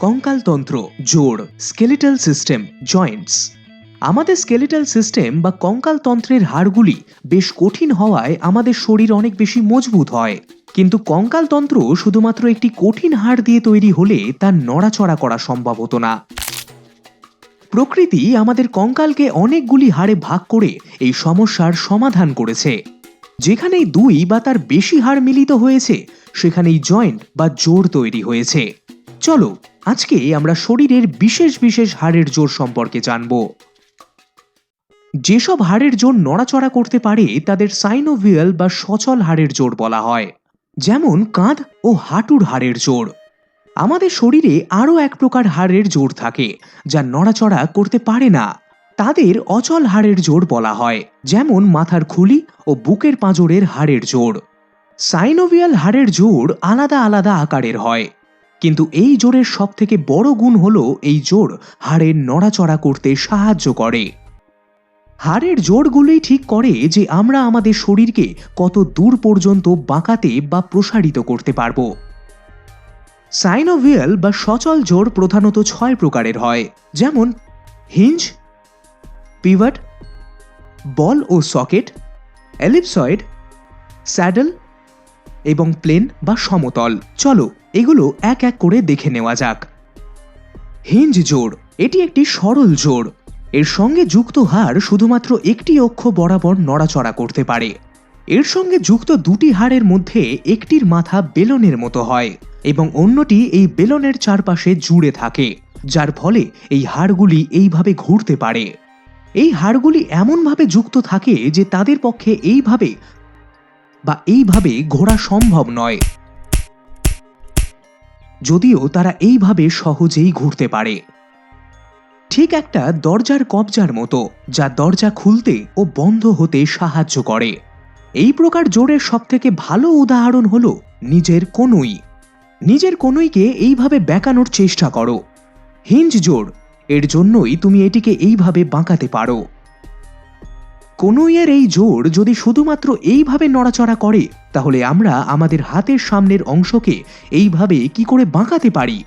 কঙ্কালতন্ত্র জোড় skeletal system joints আমাদের skeletal system বা কঙ্কালতন্ত্রের হাড়গুলি বেশ কঠিন হওয়ায় আমাদের শরীর অনেক বেশি মজবুত হয়। কিন্তু কঙ্কালতন্ত্র শুধুমাত্র একটি কঠিন হাড় দিয়ে তৈরি হলে তার নড়াচড়া করা সম্ভব হতো না। প্রকৃতি আমাদের কঙ্কালকে অনেকগুলি হাড়ে ভাগ করে এই সমস্যার সমাধান করেছে। যেখানেই দুই বা তার বেশি হাড় মিলিত হয়েছে, সেখানেই জয়েন্ট বা জোর তৈরি হয়েছে। চলো আজকে আমরা শরীরের বিশেষ বিশেষ হাড়ের জোর সম্পর্কে জানব। যেসব হাড়ের জোর নড়াচড়া করতে পারে, তাদের সাইনোভিয়াল বা সচল হাড়ের জোড় বলা হয়, যেমন কাঁধ ও হাঁটুর হাড়ের জোর। আমাদের শরীরে আরও এক প্রকার হাড়ের জোর থাকে, যা নড়াচড়া করতে পারে না। তাদের অচল হাড়ের জোর বলা হয়, যেমন মাথার খুলি ও বুকের পাঁজরের হাড়ের জোর। সাইনোভিয়াল হাড়ের জোর আলাদা আলাদা আকারের হয় কিন্তু এই জোড়ের সবথেকে বড় গুণ হলো এই জোর হাড়ের নড়াচড়া করতে সাহায্য করে। হাড়ের জোড়গুলোই ঠিক করে যে আমরা আমাদের শরীরকে কত দূর পর্যন্ত বাঁকাতে বা প্রসারিত করতে পারব। সাইনোভিয়াল বা সচল জোর প্রধানত ছয় প্রকারের হয়, যেমন হিঞ্জ, পিভট, বল ও সকেট, এলিপসয়েড, স্যাডেল এবং প্লেন বা সমতল। চলো এগুলো এক এক করে দেখে নেওয়া যাক। হিঞ্জ জোড়, এটি একটি সরল জোড়। এর সঙ্গে যুক্ত হাড় শুধুমাত্র একটি অক্ষ বরাবর নড়াচড়া করতে পারে। এর সঙ্গে যুক্ত দুটি হাড়ের মধ্যে একটির মাথা বেলনের মতো হয় এবং অন্যটি এই বেলনের চারপাশে জুড়ে থাকে, যার ফলে এই হাড়গুলি এইভাবে ঘুরতে পারে। এই হাড়গুলি এমনভাবে যুক্ত থাকে যে তাদের পক্ষে এইভাবে বা এইভাবে ঘোরা সম্ভব নয়। যদিও তারা এইভাবে সহজেই ঘুরতে পারে। ঠিক একটা দরজার কবজার মতো, যা দরজা খুলতে ও বন্ধ হতে সাহায্য করে। এই প্রকার জোরের সবথেকে ভালো উদাহরণ হল নিজের কনুই। নিজের কনুইকে এইভাবে বেঁকানোর চেষ্টা করো। হিঞ্জ জোর, এর জন্যই তুমি এটিকে এইভাবে বাঁকাতে পারো। কনুইয়ের এই জোর যদি শুধুমাত্র এইভাবে নড়াচড়া করে, তাহলে আমরা আমাদের হাতের সামনের অংশকে এইভাবে কি করে বাঁকাতে পারি?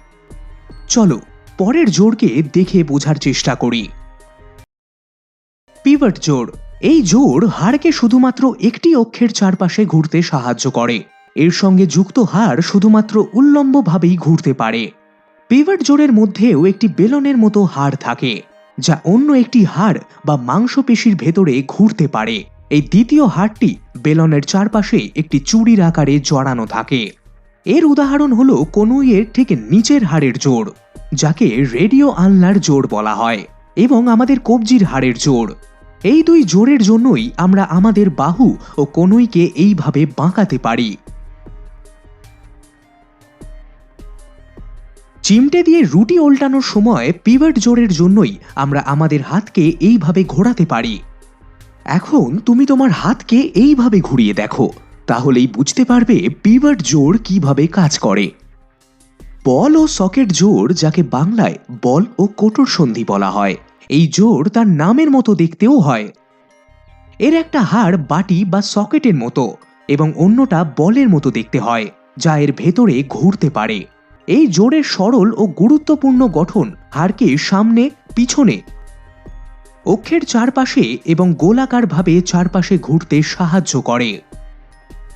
চলো, পরের জোরকে দেখে বোঝার চেষ্টা করি। পিভট জোর, এই জোর হাড়কে শুধুমাত্র একটি অক্ষের চারপাশে ঘুরতে সাহায্য করে। এর সঙ্গে যুক্ত হাড় শুধুমাত্র উল্লম্বভাবেই ঘুরতে পারে। পিভট জোরের মধ্যেও একটি বেলনের মতো হাড় থাকে। যা অন্য একটি হাড় বা মাংসপেশির ভেতরে ঘুরতে পারে। এই দ্বিতীয় হাড়টি বেলনের চারপাশে একটি চুড়ির আকারে জড়ানো থাকে। এর উদাহরণ হল কনুইয়ের ঠিক নিচের হাড়ের জোড়, যাকে রেডিও আলনার জোড় বলা হয়, এবং আমাদের কবজির হাড়ের জোড়। এই দুই জোরের জন্যই আমরা আমাদের বাহু ও কনুইকে এইভাবে বাঁকাতে পারি। চিমটে দিয়ে রুটি ওল্টানোর সময় পিভট জোরের জন্যই আমরা আমাদের হাতকে এইভাবে ঘোরাতে পারি। এখন তুমি তোমার হাতকে এইভাবে ঘুরিয়ে দেখো, তাহলেই বুঝতে পারবে পিভট জোর কীভাবে কাজ করে। বল ও সকেট জোর যাকে বাংলায় বল ও কোটর সন্ধি বলা হয়, এই জোর তার নামের মতো দেখতেও হয়। এর একটা হাড় বাটি বা সকেটের মতো এবং অন্যটা বলের মতো দেখতে হয়, যা এর ভেতরে ঘুরতে পারে। এই জোরের সরল ও গুরুত্বপূর্ণ গঠন হাড়কে সামনে, পিছনে। অক্ষের চারপাশে এবং গোলাকারভাবে চারপাশে ঘুরতে সাহায্য করে।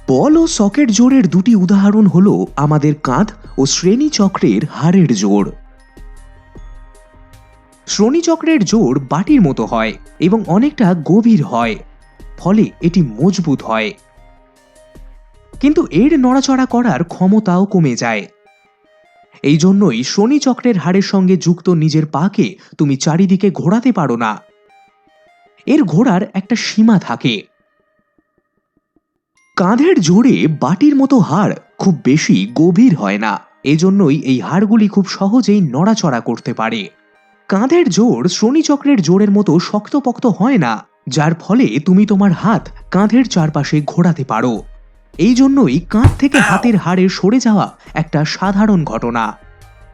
বল ও সকেট জোরের দুটি উদাহরণ হল আমাদের কাঁধ ও শ্রেণীচক্রের হাড়ের জোড় শ্রোণীচক্রের জোর বাটির মতো হয় এবং অনেকটা গভীর হয়, ফলে এটি মজবুত হয়। কিন্তু এর নড়াচড়া করার ক্ষমতাও কমে যায়। এই জন্যই শনিচক্রের হাড়ের সঙ্গে যুক্ত নিজের পাকে তুমি চারিদিকে ঘোরাতে পারো না। এর ঘোড়ার একটা সীমা থাকে। কাঁধের জোরে বাটির মতো হাড় খুব বেশি গভীর হয় না, এজন্যই এই হাড়গুলি খুব সহজেই নড়াচড়া করতে পারে। কাঁধের জোড় শ্রোণীচক্রের জোরের মতো শক্তপোক্ত হয় না, যার ফলে তুমি তোমার হাত কাঁধের চারপাশে ঘোরাতে পারো। এই জন্যই কাঁধ থেকে হাতের হাড়ে সরে যাওয়া একটা সাধারণ ঘটনা।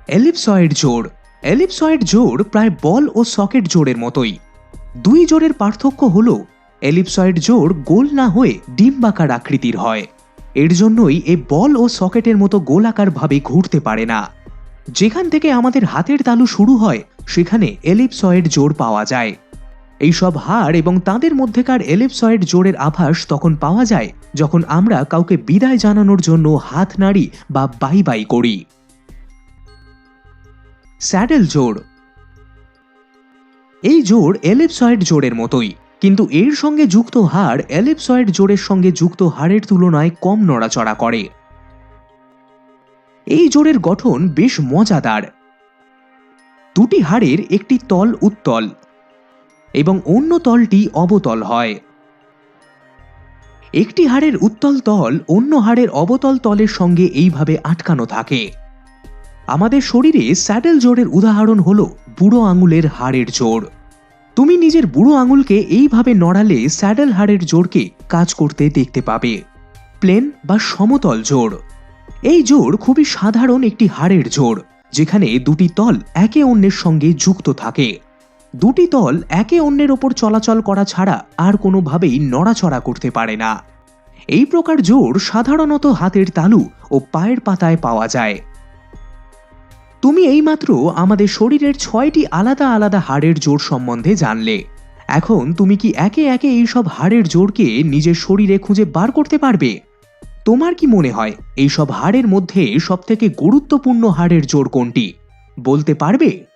এলিপসয়েড জোড়। এলিপসয়েড জোড় প্রায় বল ও সকেট জোড়ের মতোই। দুই জোড়ের পার্থক্য হল এলিপসয়েড জোড় গোল না হয়ে ডিম্বাকার আকৃতির হয়। এর জন্যই এ বল ও সকেটের মতো গোলাকারভাবে ঘুরতে পারে না। যেখান থেকে আমাদের হাতের তালু শুরু হয় সেখানে এলিপসয়েড জোড় পাওয়া যায়। এইসব হাড় এবং তাদের মধ্যেকার এলিপসয়েড জোড়ের আভাস তখন পাওয়া যায় যখন আমরা কাউকে বিদায় জানানোর জন্য হাত নাড়ি বা বাই বাই করি। স্যাডেল জোড় এই জোড় এলিপসয়েড জোড়ের মতোই, কিন্তু এর সঙ্গে যুক্ত হাড় এলিপসয়েড জোড়ের সঙ্গে যুক্ত হাড়ের তুলনায় কম নড়াচড়া করে। এই জোড়ের গঠন বেশ মজাদার। দুটি হাড়ের একটি তল উত্তল। এবং অন্য তলটি অবতল হয়। একটি হাড়ের উত্তল তল অন্য হাড়ের অবতল তলের সঙ্গে এইভাবে আটকানো থাকে। আমাদের শরীরে স্যাডেল জোরের উদাহরণ হল বুড়ো আঙুলের হাড়ের জোড় তুমি নিজের বুড়ো আঙুলকে এইভাবে নড়ালে স্যাডেল হাড়ের জোরকে কাজ করতে দেখতে পাবে। প্লেন বা সমতল জোর। এই জোর খুবই সাধারণ একটি হাড়ের জোর, যেখানে দুটি তল একে অন্যের সঙ্গে যুক্ত থাকে। দুটি দল একে অন্যের ওপর চলাচল করা ছাড়া আর কোনোভাবেই নড়াচড়া করতে পারে না। এই প্রকার জোর সাধারণত হাতের তালু ও পায়ের পাতায় পাওয়া যায়। তুমি এইমাত্র আমাদের শরীরের ছয়টি আলাদা আলাদা হাড়ের জোর সম্বন্ধে জানলে। এখন তুমি কি একে একে এইসব হাড়ের জোরকে নিজের শরীরে খুঁজে বার করতে পারবে? তোমার কি মনে হয় এইসব হাড়ের মধ্যে সবথেকে গুরুত্বপূর্ণ হাড়ের জোর কোনটি? বলতে পারবে?